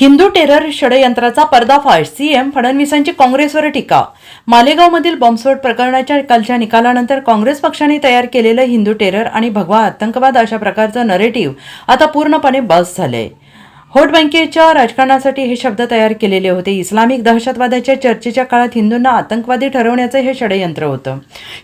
Hindu terror षडयंत्राचा पर्दाफाश CM फडणवीसांची काँग्रेसवर टीका. मालेगावमधील बॉम्बस्फोट प्रकरणाच्या कालच्या निकालानंतर काँग्रेस पक्षाने तयार केलेलं हिंदू टेरर आणि भगवा आतंकवाद अशा प्रकारचं नरेटिव्ह आता पूर्णपणे बस झालंय. व्होट बँकेच्या राजकारणासाठी हे शब्द तयार केलेले होते. इस्लामिक दहशतवादाच्या चर्चेच्या काळात हिंदूंना आतंकवादी ठरवण्याचं हे षडयंत्र होतं.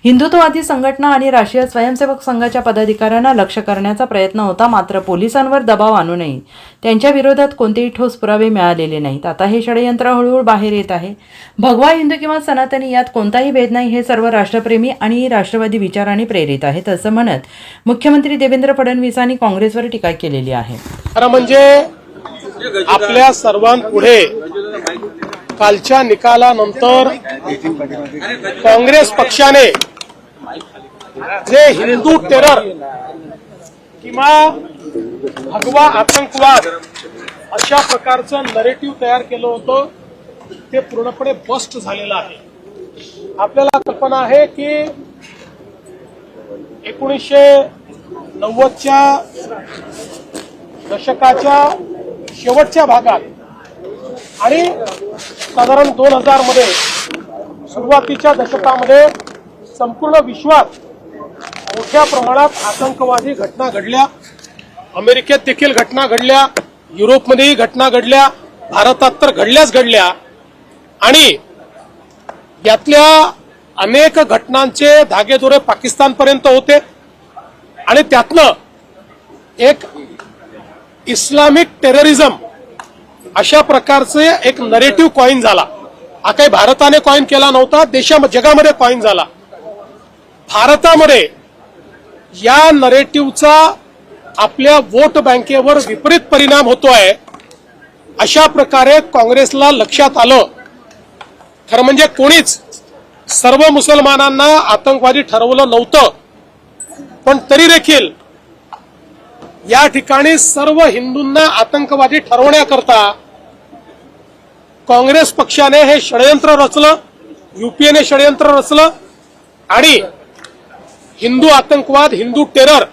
हिंदुत्ववादी संघटना आणि राष्ट्रीय स्वयंसेवक संघाच्या पदाधिकाऱ्यांना लक्ष करण्याचा प्रयत्न होता मात्र पोलिसांवर दबाव आणू नये. त्यांच्या विरोधात कोणतेही ठोस पुरावे मिळालेले नाहीत. आता हे षडयंत्र हळूहळू बाहेर येत आहे. भगवा हिंदू किंवा सनातनी यात कोणताही भेद नाही. हे सर्व राष्ट्रप्रेमी आणि राष्ट्रवादी विचाराने प्रेरित आहेत असं म्हणत मुख्यमंत्री देवेंद्र फडणवीसांनी काँग्रेसवर टीका केलेली आहे. म्हणजे म्हणजे आपल्या सर्वांपुढे कालच्या निकालानंतर काँग्रेस पक्षाने जे हिंदू टेरर किंवा भगवा आतंकवाद अशा प्रकारचं नरेटिव्ह तयार केलं होतं ते पूर्णपणे बस्ट झालेलं आहे. आपल्याला कल्पना आहे की एकोणीसशे नव्वदच्या दशकाच्या शेवटच्या भागात आणि साधारण दोन हजारमध्ये सुरुवातीच्या दशकामध्ये संपूर्ण विश्वात मोठ्या प्रमाणात आतंकवादी घटना घडल्या. अमेरिकेत देखील घटना घडल्या. युरोपमध्येही घटना घडल्या. भारतात तर घडल्याच घडल्या. आणि यातल्या अनेक घटनांचे धागेदोरे पाकिस्तानपर्यंत होते. आणि त्यातनं एक इस्लामिक टेररिझम अशा प्रकारचे एक नरेटिव्ह कॉईन झाला. हा काही भारताने कॉईन केला नव्हता देशा जगामध्ये कॉईन झाला. भारतामध्ये या नरेटिव्हचा आपल्या वोट बँकेवर विपरीत परिणाम होतोय अशा प्रकारे काँग्रेसला लक्षात आलं. खरं म्हणजे कोणीच सर्व मुसलमानांना आतंकवादी ठरवलं नव्हतं. पण तरी देखील या ठिकाणी सर्व हिंदूंना आतंकवादी ठरवण्याकरता काँग्रेस पक्षाने हे षडयंत्र रचलं युपीएने षडयंत्र रचलं आणि हिंदू आतंकवाद हिंदू टेरर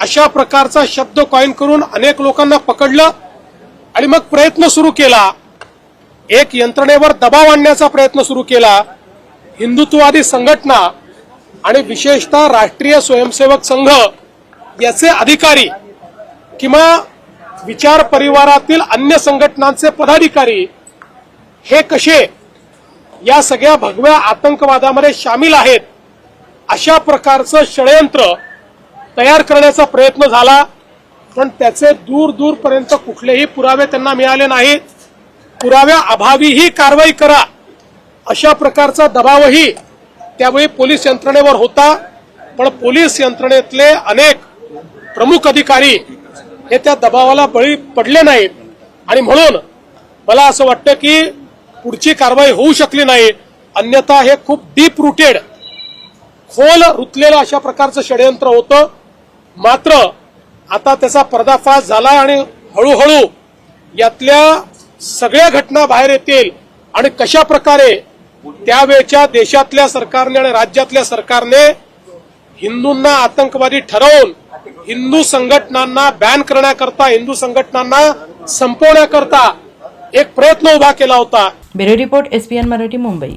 अशा प्रकारचा शब्द कॉईन करून अनेक लोकांना पकडलं आणि मग प्रयत्न सुरू केला. एक यंत्रणेवर दबाव आणण्याचा प्रयत्न सुरू केला. हिंदुत्ववादी संघटना आणि विशेषतः राष्ट्रीय स्वयंसेवक संघ याचे अधिकारी किंवा विचार परिवारातील अन्य संघटनांचे पदाधिकारी हे कसे या सगळ्या भगव्या आतंकवादामध्ये सामील आहेत अशा प्रकारचं षडयंत्र तयार करण्याचा प्रयत्न झाला. पण त्याचे दूर दूरपर्यंत कुठलेही पुरावे त्यांना मिळाले नाहीत. पुराव्या अभावीही कारवाई करा. अशा प्रकारचा दबावही त्यावेळी पोलीस यंत्रणेवर होता. पण पोलीस यंत्रणेतले अनेक प्रमुख अधिकारी हे त्या दबावाला बळी पडले नाहीत. आणि म्हणून मला असं वाटतं की पुढची कारवाई होऊ शकली नाही. अन्यथा हे खूप डीप रुटेड खोल रुतलेलं अशा प्रकारचं षडयंत्र होतं. मात्र आता त्याचा पर्दाफाश झाला आणि हळूहळू यातल्या सगळ्या घटना बाहेर येतील. आणि कशा प्रकारे त्यावेळच्या देशातल्या सरकारने आणि राज्यातल्या सरकारने हिंदूंना आतंकवादी ठरवून हिंदू संघटनांना बॅन करण्याकरता हिंदू संघटनांना संपवण्याकरता एक प्रयत्न उभा केला होता. Bureau report SPN Marathi Mumbai.